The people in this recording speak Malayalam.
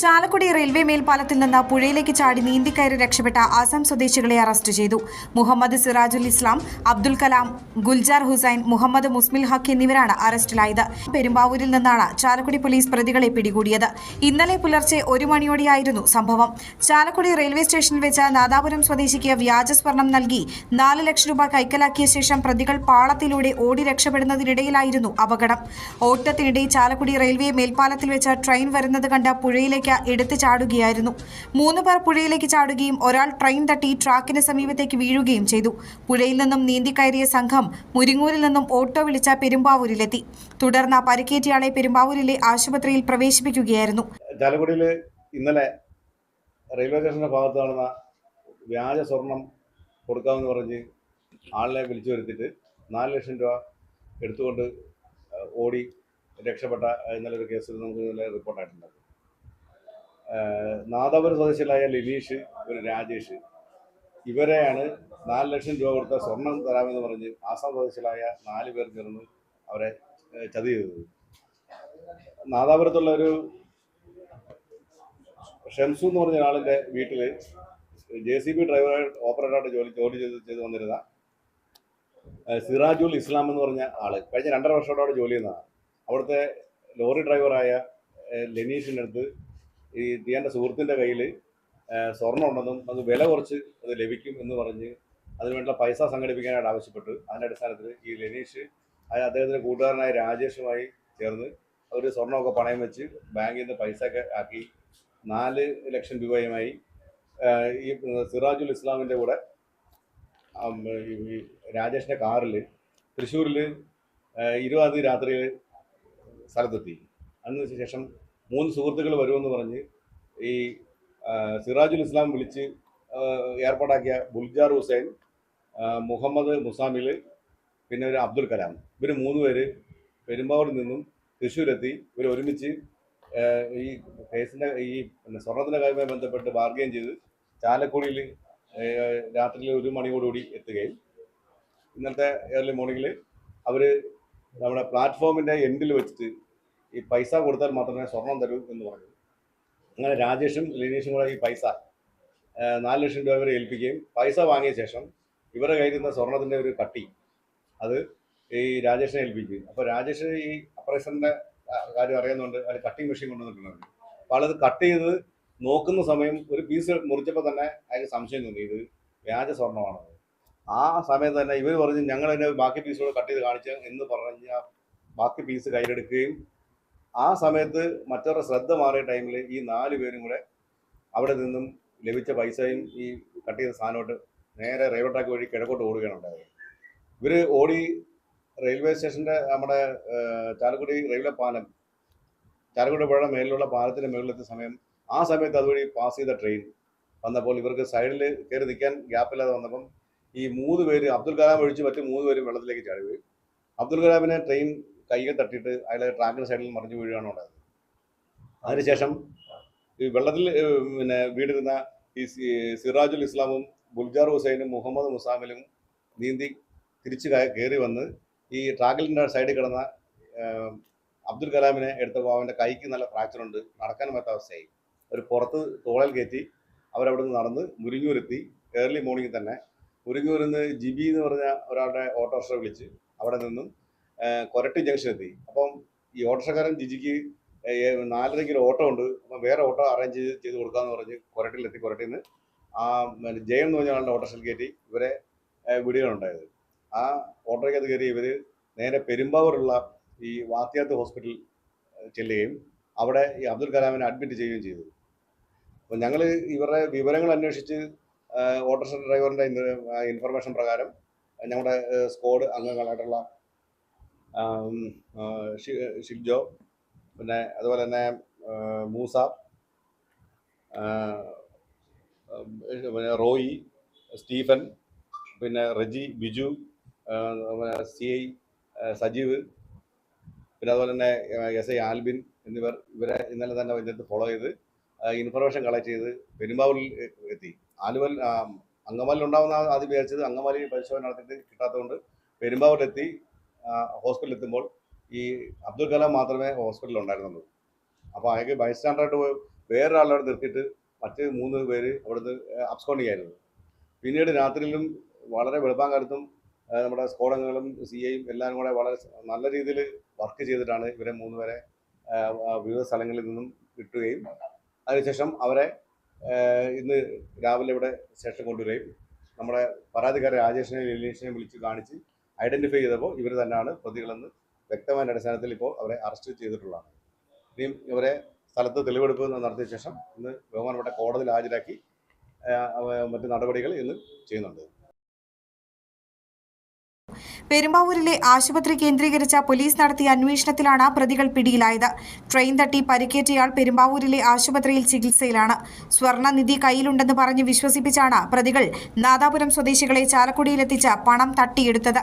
Chalakudy railway മേൽപ്പാലത്തിൽ നിന്ന് പുഴയിലേക്ക് ചാടി നീന്തിക്കയറി രക്ഷപ്പെട്ട ആസാം സ്വദേശികളെ അറസ്റ്റ് ചെയ്തു. മുഹമ്മദ് സിറാജുൽ ഇസ്ലാം അബ്ദുൽ കലാം ഗുൽജാർ ഹുസൈൻ മുഹമ്മദ് മുസ്മിൽ ഹക്ക് എന്നിവരാണ് അറസ്റ്റിലായത്. പെരുമ്പാവൂരിൽ നിന്നാണ് ചാലക്കുടി പോലീസ് പ്രതികളെ പിടികൂടിയത്. ഇന്നലെ പുലർച്ചെ ഒരു മണിയോടെയായിരുന്നു സംഭവം. ചാലക്കുടി റെയിൽവേ സ്റ്റേഷനിൽ വെച്ച് നാദാപുരം സ്വദേശിക്ക് വ്യാജ സ്വർണം നൽകി നാല് ലക്ഷം രൂപ കൈക്കലാക്കിയ ശേഷം പ്രതികൾ പാളത്തിലൂടെ ഓടി രക്ഷപ്പെടുന്നതിനിടയിലായിരുന്നു അപകടം. ഓട്ടത്തിനിടെ ചാലക്കുടി റെയിൽവേ മേൽപ്പാലത്തിൽ വെച്ച് ട്രെയിൻ വരുന്നത് കണ്ട് പുഴയിലേക്ക് എടുത്തു ചാടുകയായിരുന്നു. മൂന്ന് പേർ പുഴയിലേക്ക് ചാടുകയും ഒരാൾ ട്രെയിൻ തട്ടി ട്രാക്കിന് സമീപത്തേക്ക് വീഴുകയും ചെയ്തു. പുഴയിൽ നിന്നും നീന്തിക്കയറിയ സംഘം മുരിങ്ങൂരിൽ നിന്നും ഓട്ടോ വിളിച്ച പെരുമ്പാവൂരിലെത്തി. തുടർന്ന് പരിക്കേറ്റയാളെ പെരുമ്പാവൂരിലെ ആശുപത്രിയിൽ പ്രവേശിപ്പിക്കുകയായിരുന്നു. ഇന്നലെ റെയിൽവേ സ്റ്റേഷന്റെ ഭാഗത്ത് നടന്ന വ്യാജ സ്വർണം കൊടുക്കാമെന്ന് പറഞ്ഞ് ആളിനെ വിളിച്ചു വരുത്തിയിട്ട് നാല് ലക്ഷം രൂപ എടുത്തുകൊണ്ട് ഓടി രക്ഷപ്പെട്ട ഇന്നലെ ഒരു കേസിൽ നമുക്ക് ഇന്നലെ റിപ്പോർട്ടായിട്ടുണ്ട്. ഏഹ്, നാദാപുരം സ്വദേശികളായ ലിനീഷ് ഒരു രാജേഷ്. ഇവരെയാണ് നാല് ലക്ഷം രൂപ കൊടുത്ത സ്വർണം തരാമെന്ന് പറഞ്ഞ് ആസാം സ്വദേശികളായ നാല് പേർ ചേർന്ന് അവരെ ചതി ചെയ്തത് നാദാപുരത്തുള്ള ഒരു ഷംസു എന്ന് പറഞ്ഞ ഒരാളിന്റെ വീട്ടിൽ ജെ സി ബി ഡ്രൈവറായിട്ട് ഓപ്പറേറ്ററായിട്ട് ജോലി ജോലി ചെയ്ത് ചെയ്ത് വന്നിരുന്ന സിറാജുൽ ഇസ്ലാം എന്ന് പറഞ്ഞ ആൾ. കഴിഞ്ഞ രണ്ടര വർഷത്തോടെ ജോലി ചെയ്യുന്നതാണ്. അവിടുത്തെ ലോറി ഡ്രൈവറായ ലെനീഷിന്റെ അടുത്ത് ഈ തീയന്റെ സുഹൃത്തിന്റെ കയ്യിൽ സ്വർണം ഉണ്ടെന്നും അത് വില കുറച്ച് അത് ലഭിക്കും എന്ന് പറഞ്ഞ് അതിനുവേണ്ട പൈസ സംഘടിപ്പിക്കാനായിട്ട് ആവശ്യപ്പെട്ടു. അതിന്റെ അടിസ്ഥാനത്തിൽ ഈ ലെനീഷ് അദ്ദേഹത്തിന്റെ കൂട്ടുകാരനായ രാജേഷുമായി ചേർന്ന് അവർ സ്വർണമൊക്കെ പണയം വെച്ച് ബാങ്കിൽ നിന്ന് പൈസ ഒക്കെ ആക്കി നാല് ലക്ഷം രൂപയുമായി ഈ സിറാജുൽ ഇസ്ലാമിന്റെ കൂടെ രാജേഷിന്റെ കാറിൽ തൃശ്ശൂരിൽ ഇരുപത് രാത്രിയിൽ സ്ഥലത്തെത്തി. അതിന് ശേഷം മൂന്ന് സുഹൃത്തുക്കൾ വരുമെന്ന് പറഞ്ഞ് ഈ സിറാജുൽ ഇസ്ലാം വിളിച്ച് ഏർപ്പാടാക്കിയ ബുൽജാർ ഹുസൈൻ മുഹമ്മദ് മുസാമിൽ പിന്നെ ഒരു അബ്ദുൽ കലാം. ഇവർ മൂന്ന് പേര് പെരുമ്പാവൂരിൽ നിന്നും തൃശ്ശൂരെത്തി. ഇവർ ഒരുമിച്ച് ഈ കേസിന്റെ ഈ പിന്നെ സ്വർണത്തിന്റെ കാര്യവുമായി ബന്ധപ്പെട്ട് ബാർഗെയിൻ ചെയ്ത് ചാലക്കുടിയിൽ രാത്രിയിൽ ഒരു മണിയോടുകൂടി എത്തുകയും ഇന്നത്തെ ഏർലി മോർണിംഗിൽ അവർ നമ്മുടെ പ്ലാറ്റ്ഫോമിന്റെ എൻഡിൽ വെച്ചിട്ട് ഈ പൈസ കൊടുത്താൽ മാത്രമേ സ്വർണം തരൂ എന്ന് പറഞ്ഞു. അങ്ങനെ രാജേഷും ലിനീഷും കൂടെ ഈ പൈസ നാല് ലക്ഷം രൂപ വരെ ഏൽപ്പിക്കുകയും പൈസ വാങ്ങിയ ശേഷം ഇവരെ കയ്യിൽ നിന്ന് സ്വർണത്തിന്റെ ഒരു കട്ടി അത് ഈ രാജേഷിനെ ഏൽപ്പിക്കുകയും. അപ്പോൾ രാജേഷ് ഈ അപ്പറേഷന്റെ കാര്യം അറിയുന്നുണ്ട് അതിൽ കട്ടിങ് മെഷീൻ കൊണ്ടുവന്നിട്ടുണ്ട് അപ്പോൾ ആളത് കട്ട് ചെയ്ത് നോക്കുന്ന സമയം ഒരു പീസ് മുറിച്ചപ്പോൾ തന്നെ അയാൾക്ക് സംശയം തോന്നി ഇത് വ്യാജ സ്വർണമാണത് ആ സമയത്ത് തന്നെ ഇവർ പറഞ്ഞ് ഞങ്ങൾ തന്നെ ബാക്കി പീസുകൾ കട്ട് ചെയ്ത് കാണിച്ച എന്ന് പറഞ്ഞാൽ ബാക്കി പീസ് കയ്യിലെടുക്കുകയും ആ സമയത്ത് മറ്റവരുടെ ശ്രദ്ധ മാറിയ ടൈമിൽ ഈ നാല് പേരും കൂടെ അവിടെ നിന്നും ലഭിച്ച പൈസയും ഈ കട്ട് ചെയ്ത സാധനമായിട്ട് നേരെ റെയിൽവേ ട്രാക്ക് വഴി കിഴക്കോട്ട് ഓടുകയാണ് ഉണ്ടായത്. ഇവർ ഓടി റെയിൽവേ സ്റ്റേഷന്റെ നമ്മുടെ ചാലക്കുടി റെയിൽവേ പാലം ചാലക്കുടി പുഴയുടെ മേലിലുള്ള പാലത്തിന്റെ മുകളിലെത്തിയ സമയം ആ സമയത്ത് അതുവഴി പാസ് ചെയ്ത ട്രെയിൻ വന്നപ്പോൾ ഇവർക്ക് സൈഡിൽ കയറി നിൽക്കാൻ ഗ്യാപ്പില്ലാതെ വന്നപ്പം ഈ മൂന്ന് പേര് അബ്ദുൽ കലാം ഒഴിച്ച് മറ്റ് മൂന്ന് പേര് വെള്ളത്തിലേക്ക് ചാടി പോയി. അബ്ദുൽ കലാമിനെ ട്രെയിൻ കൈകൾ തട്ടിയിട്ട് അയാളെ ട്രാക്കിന് സൈഡിൽ മറിഞ്ഞു വീഴുകയാണ് ഉണ്ടായത് അതിനുശേഷം ഈ വെള്ളത്തിൽ പിന്നെ വീടിരുന്ന ഈ സിറാജുൽ ഇസ്ലാമും ഗുൽജാർ ഹുസൈനും മുഹമ്മദ് മുസാമിലും നീന്തി തിരിച്ച് കയറി വന്ന് ഈ ട്രാക്കിലിന്റെ സൈഡിൽ കിടന്ന അബ്ദുൽ കലാമിനെ എടുത്തപ്പോൾ അവന്റെ കൈക്ക് നല്ല ഫ്രാക്ചർ ഉണ്ട് നടക്കാൻ പറ്റാത്ത അവസ്ഥയായി. അവർ പുറത്ത് തോളൽ കയറ്റി അവരവിടെ നിന്ന് നടന്ന് മുരിങ്ങൂരെത്തി. ഏർലി മോർണിംഗ് തന്നെ മുരിങ്ങൂരിൽ നിന്ന് ജിബി എന്ന് പറഞ്ഞ ഒരാളുടെ ഓട്ടോറിക്ഷ വിളിച്ച് അവിടെ നിന്നും കൊരട്ടി ജംഗ്ഷൻ എത്തി. അപ്പം ഈ ഓട്ടോഷക്കാരൻ ജിജിക്ക് നാലരയ്ക്ക് ഓട്ടോ ഉണ്ട്. അപ്പം വേറെ ഓട്ടോ അറേഞ്ച് ചെയ്ത് ചെയ്ത് കൊടുക്കാമെന്ന് പറഞ്ഞ് കൊരട്ടിയിലെത്തി കൊരട്ടിയിൽ നിന്ന് ആ ജയൻ എന്ന് പറഞ്ഞ ആളുടെ ഓട്ടോറിക്ഷയിൽ കയറ്റി ഇവരെ വിടുകയാണുണ്ടായത്. ആ ഓട്ടോയ്ക്കകത്ത് കയറി ഇവർ നേരെ പെരുമ്പാവൂരുള്ള ഈ വാത്തിയാത്ത് ഹോസ്പിറ്റൽ ചെല്ലുകയും അവിടെ ഈ അബ്ദുൽ കലാമിനെ അഡ്മിറ്റ് ചെയ്യുകയും ചെയ്തു. അപ്പോൾ ഞങ്ങൾ ഇവരുടെ വിവരങ്ങൾ അന്വേഷിച്ച് ഓട്ടോറിക്ഷ ഡ്രൈവറിന്റെ ഇൻഫർമേഷൻ പ്രകാരം ഞങ്ങളുടെ സ്ക്വാഡ് അംഗങ്ങളായിട്ടുള്ള ഷിൽജോ പിന്നെ അതുപോലെ തന്നെ മൂസ റോയി സ്റ്റീഫൻ പിന്നെ റെജി ബിജു സി ഐ സജീവ് പിന്നെ അതുപോലെ തന്നെ എസ് ഐ ആൽബിൻ എന്നിവർ ഇവരെ ഇന്നലെ തന്നെ ഇതിനകത്ത് ഫോളോ ചെയ്ത് ഇൻഫർമേഷൻ കളക്ട് ചെയ്ത് പെരുമ്പാവൂരിൽ എത്തി. ആലുവൽ അങ്കമാലിയിൽ ഉണ്ടാവുന്ന ആദ്യം വിചാരിച്ചത് അങ്കമാലി പരിശോധന നടത്തിയിട്ട് കിട്ടാത്തതുകൊണ്ട് പെരുമ്പാവൂരിലെത്തി. ഹോസ്പിറ്റലിൽ എത്തുമ്പോൾ ഈ അബ്ദുൽ കലാം മാത്രമേ ഹോസ്പിറ്റലിൽ ഉണ്ടായിരുന്നുള്ളൂ അപ്പോൾ അയാൾക്ക് ബൈസ്റ്റാൻഡറായിട്ട് പോയി വേറൊരാളവിടെ നിർത്തിയിട്ട് മറ്റ് മൂന്ന് പേര് അവിടുന്ന് അബ്സ്കോണ്ടിങ് ആയിരുന്നു പിന്നീട് രാത്രിയിലും വളരെ വെളുപ്പാങ്കാലത്തും കാലത്തും നമ്മുടെ സ്ഫോടനങ്ങളും സി ഐയും എല്ലാവരും കൂടെ വളരെ നല്ല രീതിയിൽ വർക്ക് ചെയ്തിട്ടാണ് ഇവരെ മൂന്ന് പേരെ വിവിധ സ്ഥലങ്ങളിൽ നിന്നും കിട്ടുകയും അതിനുശേഷം അവരെ ഇന്ന് രാവിലെ ഇവിടെ സ്റ്റേഷൻ കൊണ്ടുവരികയും നമ്മുടെ പരാതിക്കാരെ രാജേഷിനെയും ലീനേഷിനെയും വിളിച്ച് കാണിച്ച് ഐഡന്റിഫൈ ചെയ്തപ്പോൾ ഇവർ തന്നെയാണ് പ്രതികളെന്ന് വ്യക്തമായ അടിസ്ഥാനത്തിൽ ഇപ്പോൾ അവരെ അറസ്റ്റ് ചെയ്തിട്ടുള്ളതാണ്. ഇനിയും ഇവരെ സ്ഥലത്ത് തെളിവെടുപ്പ് നടത്തിയ ശേഷം ഇന്ന് ബഹുമാനപ്പെട്ട കോടതിയിൽ ഹാജരാക്കി മറ്റു നടപടികൾ ഇന്ന് ചെയ്യുന്നുണ്ട്. പെരുമ്പാവൂരിലെ ആശുപത്രി കേന്ദ്രീകരിച്ച പോലീസ് നടത്തിയ അന്വേഷണത്തിലാണ് പ്രതികൾ പിടിയിലായത്. ട്രെയിൻ തട്ടി പരിക്കേറ്റയാൾ പെരുമ്പാവൂരിലെ ആശുപത്രിയിൽ ചികിത്സയിലാണ്. സ്വർണനിധി കയ്യിലുണ്ടെന്ന് പറഞ്ഞ് വിശ്വസിപ്പിച്ചാണ് പ്രതികൾ നാദാപുരം സ്വദേശികളെ ചാലക്കുടിയിലെത്തിച്ച് പണം തട്ടിയെടുത്തത്.